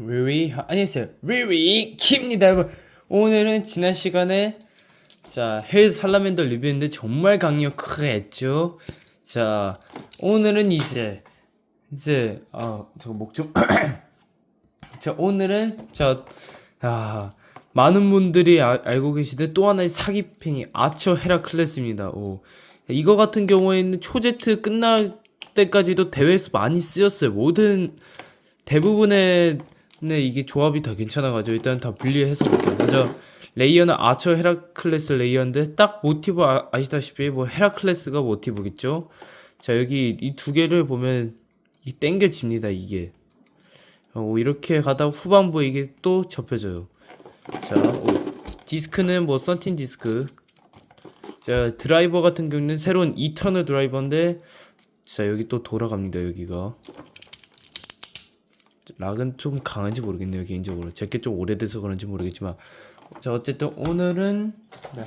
리리 안녕하세요. 리리 킵니다 여러분. 오늘은 지난 시간에 자헬 살라멘더 리뷰했는데 정말 강력했죠. 자 오늘은 이제 이제 아저 목좀 자 오늘은 자 아, 많은 분들이 아- 알고 계시듯 또 하나의 사기팽이 아처 헤라클레스입니다. 오. 이거 같은 경우에는 초제트 끝날 때까지도 대회에서 많이 쓰였어요. 모든 대부분의 네, 이게 조합이 다 괜찮아가지고 일단 다 분리해서 볼게요. 먼저 레이어는 아처 헤라클레스 레이어인데 딱 모티브 아, 아시다시피 뭐 헤라클레스가 모티브겠죠. 자 여기 이 두 개를 보면 이 땡겨집니다 이게. 어, 이렇게 가다 후반부에 이게 또 접혀져요. 자 오, 디스크는 뭐 썬틴 디스크. 자 드라이버 같은 경우는 새로운 이터널 드라이버인데 자 여기 또 돌아갑니다 여기가. 락은 좀 강한지 모르겠네요 개인적으로. 제게 좀 오래돼서 그런지 모르겠지만. 자 어쨌든 오늘은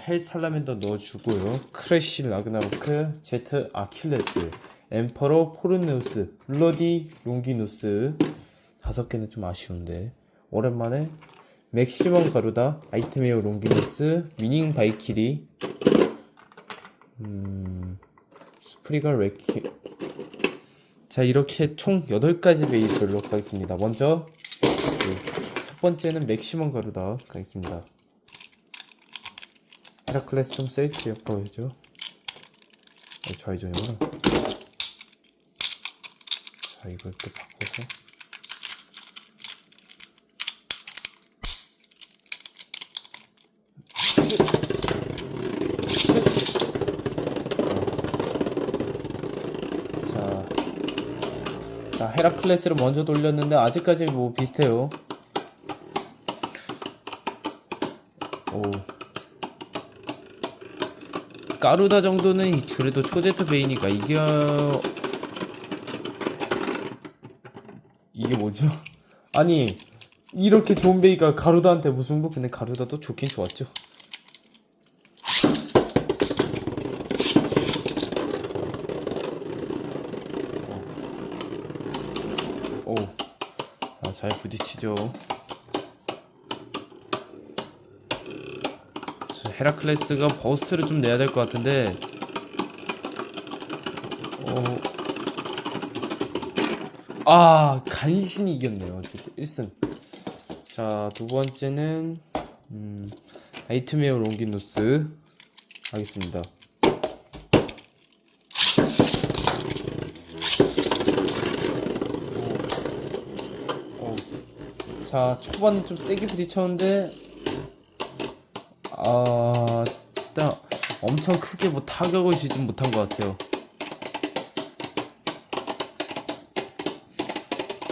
헬 살라멘더 넣어주고요. 크래쉬 라그나로크 제트 아킬레스 엠퍼러 포르네우스 블러디 롱기누스. 다섯 개는 좀 아쉬운데. 오랜만에 맥시멈 가루다 아이템웨어 롱기누스 위닝 바이키리. 음 스프리가 레키 자 이렇게 총 8가지 베이스로 가겠습니다. 먼저 네, 첫 번째는 맥시멈 가루다 가겠습니다. 헤라클레스 좀 세이트 보여줘 어, 좌회전이구나. 자 이걸 또 바꿔서. 자 자, 헤라클레스를 먼저 돌렸는데 아직까지 뭐 비슷해요. 오. 까루다 정도는 이- 그래도 초제트 베이니까 이게 이게 뭐죠? 아니 이렇게 좋은 베이가 가루다한테 무슨 부 근데 가루다도 좋긴 좋았죠. 오. 아, 잘 부딪히죠. 자, 헤라클레스가 버스트를 좀 내야 될 것 같은데. 어. 아, 간신히 이겼네요. 어쨌든 1승. 자, 두 번째는 음, 나이트메어 롱기누스 하겠습니다. 자 초반에 좀 세게 부딪혔는데 아 일단 엄청 크게 뭐 타격을 주진 못한 것 같아요.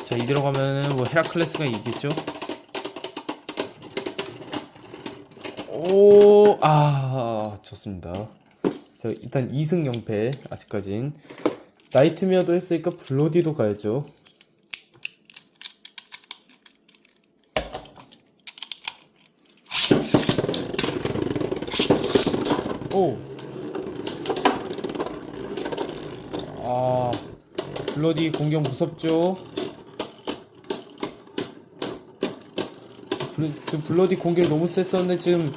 자 이대로 가면은 뭐 헤라클레스가 이기겠죠? 오아 좋습니다. 자 일단 2승 0패 아직까진. 나이트메어도 했으니까 블로디도 가야죠 오. 아, 블러디 공격 무섭죠? 블, 지금 블러디 공격 너무 셌었는데 지금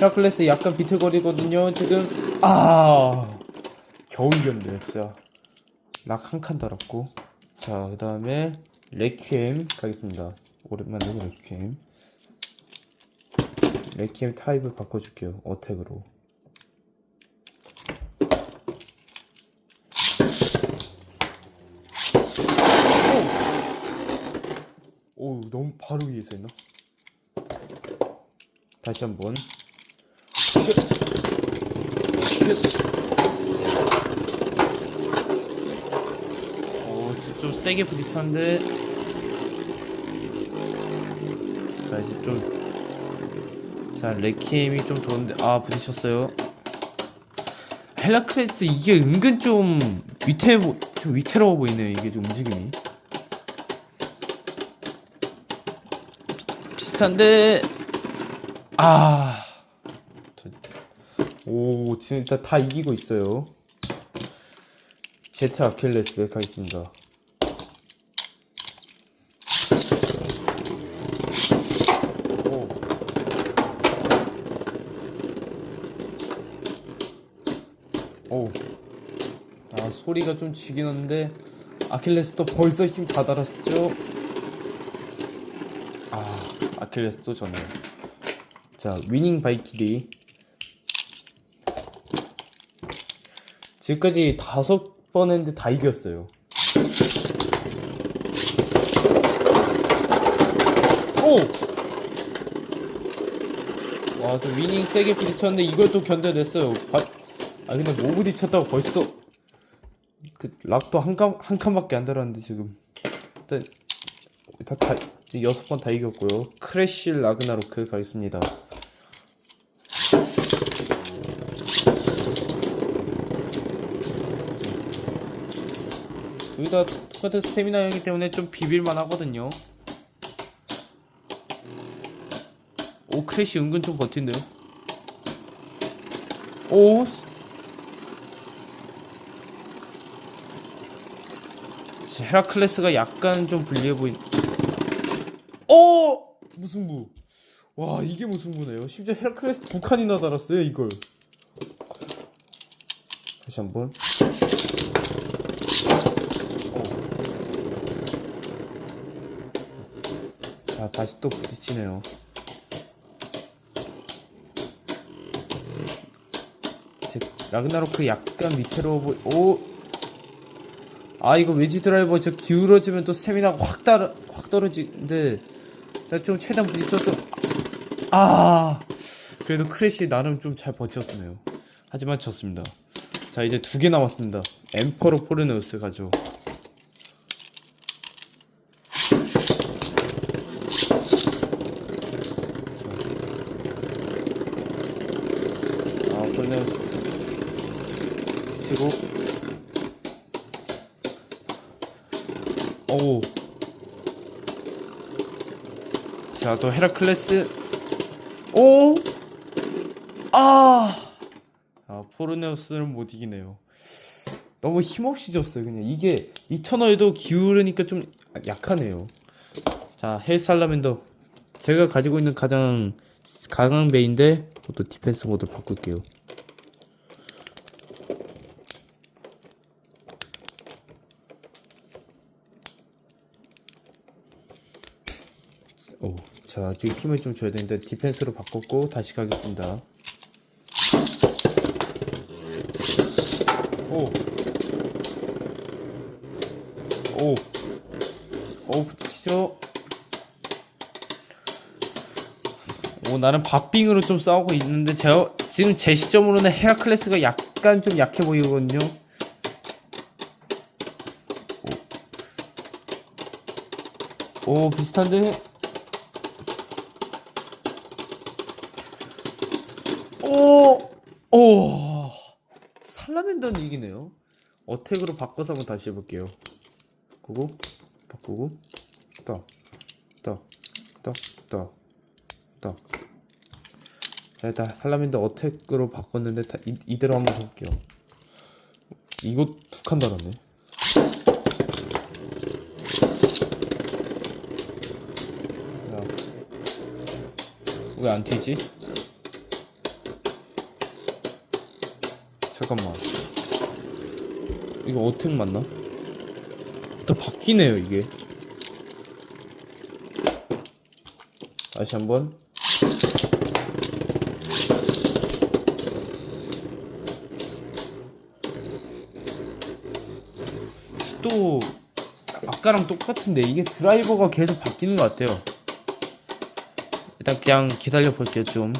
헤라클레스 약간 비틀거리거든요. 지금 아 겨우 이겼네 진짜. 락 한 칸 달았고. 자, 그 다음에 레퀴엠 가겠습니다. 오랜만에 레퀴엠. 레퀴엠 타입을 바꿔줄게요. 어택으로. 오 너무 바로 위에서 했나? 다시 한번! 오, 지- 좀 세게 부딪혔는데. 자 이제 좀자 레키엠이 좀 도는데. 아 부딪혔어요. 헬라크레스 이게 은근 좀 위태 보- 좀 위태로워 보이네요 이게 좀 움직임이 텐데 아. 오 진짜 다 이기고 있어요 제트 아킬레스 가겠습니다 오. 오. 아 소리가 좀 지긴 한데 아킬레스도 벌써 힘 다 달았죠 아 아킬레스도 졌네요. 자 위닝 바이키리 지금까지 다섯 번 했는데 다 이겼어요. 오! 와, 좀 위닝 세게 부딪혔는데 이걸 또 견뎌냈어요. 바... 아, 근데 뭐 부딪혔다고 벌써 그 락도 한 칸, 한 칸밖에 안 달았는데 지금 일단 다, 다 여섯 번 다 이겼고요. 크래쉬 라그나로크 가겠습니다. 둘 다 똑같은 스태미나이기 때문에 좀 비빌만 하거든요. 오 크래쉬 은근 좀 버틴데요. 오. 자, 헤라클레스가 약간 좀 불리해 보인. 오 무승부. 와 이게 무승부네요. 심지어 헤라클레스 두 칸이나 달았어요 이걸. 다시 한번. 자 다시 또 부딪히네요. 즉 라그나로크 약간 밑으로 보 오. 아 이거 웨지 드라이버 저 기울어지면 또 스태미나가 확확 떨어지는데 나 좀 최대한 부딪혔어. 아 그래도 크래시 나름 좀 잘 버텼네요. 하지만 졌습니다. 자 이제 두 개 남았습니다. 엠퍼로 포르네우스 가죠. 아 포르네우스 치고 오. 자, 또 헤라클레스. 오! 아! 아, 포르네우스는 못 이기네요. 너무 힘없이 졌어요, 그냥. 이게, 이 터널도 기울으니까 좀 약하네요. 자, 헬살라멘더. 제가 가지고 있는 가장 강한 베인데, 또 디펜스 모드 바꿀게요. 오, 자, 지금 힘을 좀 줘야 되는데 디펜스로 바꿨고 다시 가겠습니다. 오, 오, 오, 붙이죠. 오, 나는 밥빙으로 좀 싸우고 있는데 제가 지금 제 시점으로는 헤라클레스가 약간 좀 약해 보이거든요. 오, 오 비슷한데. 오, 오, 살라멘더는 이기네요. 어택으로 바꿔서 한번 다시 해볼게요. 바꾸고, 바꾸고. 자, 일단 살라멘더 어택으로 바꿨는데 다 이, 이대로 한번 해볼게요. 이거 두 칸 달았네. 왜 안 튀지? 잠깐만. 이거 어택 맞나? 또 바뀌네요 이게. 다시 한번. 또 아까랑 똑같은데 이게 드라이버가 계속 바뀌는 것 같아요. 일단 그냥 기다려 볼게요 좀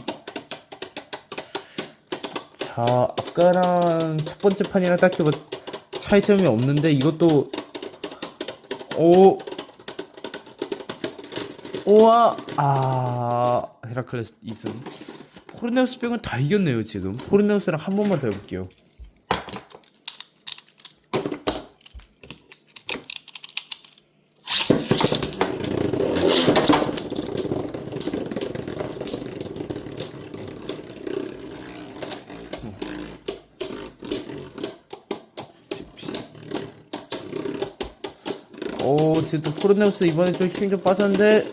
자, 아까랑 첫 번째 판이랑 딱히 뭐 차이점이 없는데 이것도 오. 오와. 아 헤라클레스 이승. 포르네우스 병은 다 이겼네요 지금. 포르네우스랑 한 번만 더 해볼게요 오 지금 또 포르네우스 이번에 좀 힘 좀 빠졌는데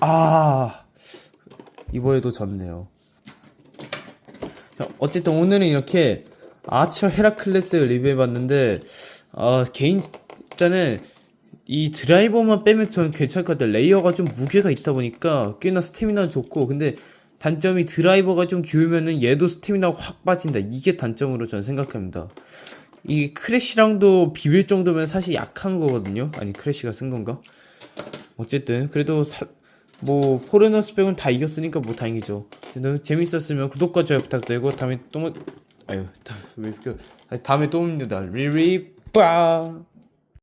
아 이번에도 졌네요 자, 어쨌든 오늘은 이렇게 아처 헤라클레스 리뷰해봤는데 아 개인 일단은 이 드라이버만 빼면 전 괜찮을 것 같아요. 레이어가 좀 무게가 있다 보니까 꽤나 스태미나 좋고 근데 단점이 드라이버가 좀 기우면은 얘도 스태미나가 확 빠진다. 이게 단점으로 저는 생각합니다. 이 크래쉬랑도 비빌 정도면 사실 약한 거거든요. 아니 크래쉬가 쓴 건가? 어쨌든 그래도 사- 뭐 포르노스 백은 다 이겼으니까 뭐 다행이죠. 너무 재밌었으면 구독과 좋아요 부탁드리고 다음에 또 뭐- 아유 다왜 이렇게 다음에 또 옵니다. 리리 빠.